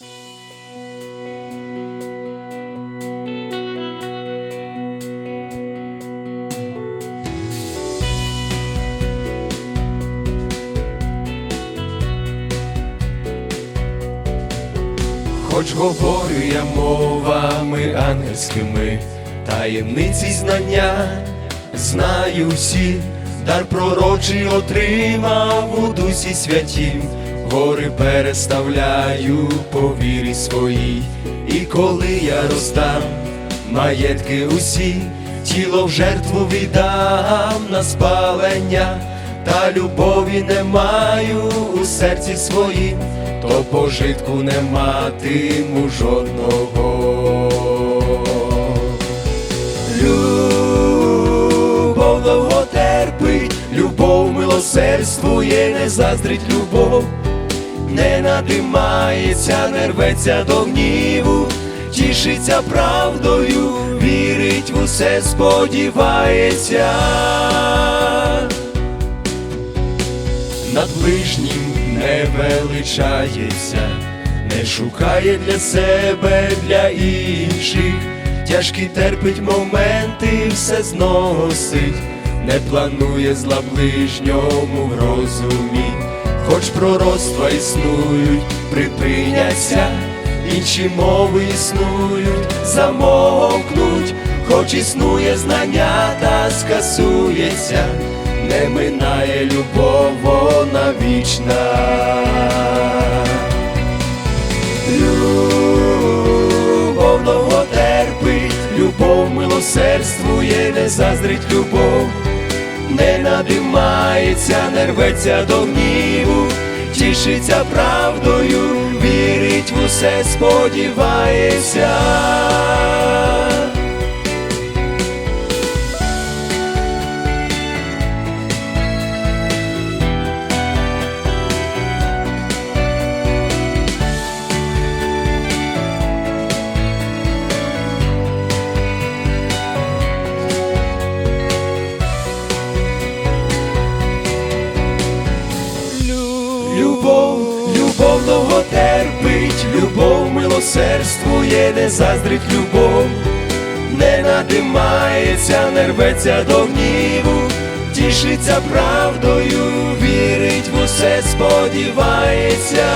Хоч говорю я мовами ангельськими, таємниці знання знаю всі, дар пророчий отримав у дусі святім, гори переставляю по вірі своїй, і коли я роздам маєтки усі, тіло в жертву віддам на спалення, та любові не маю у серці своїм, то пожитку не матиму жодного. Любов довго терпить, любов милосердствує, не заздрить любов, не надимається, не рветься до гніву, тішиться правдою, вірить в усе, сподівається. Над ближнім не величається, не шукає для себе, для інших, тяжкі терпить моменти, все зносить, не планує зла ближньому в розумі, хоч пророцтва існують, припиняться, інші мови існують, замовкнуть, хоч існує знання та скасується не минає любов, вона вічна. Любов довго терпить, любов милосердствує, не заздрить любов, не надимається, не рветься до гніву, тішиться правдою, вірить в усе, сподівається. Милосердствує, не заздрить любов, не надимається, не рветься до гніву, тішиться правдою, вірить в усе, сподівається.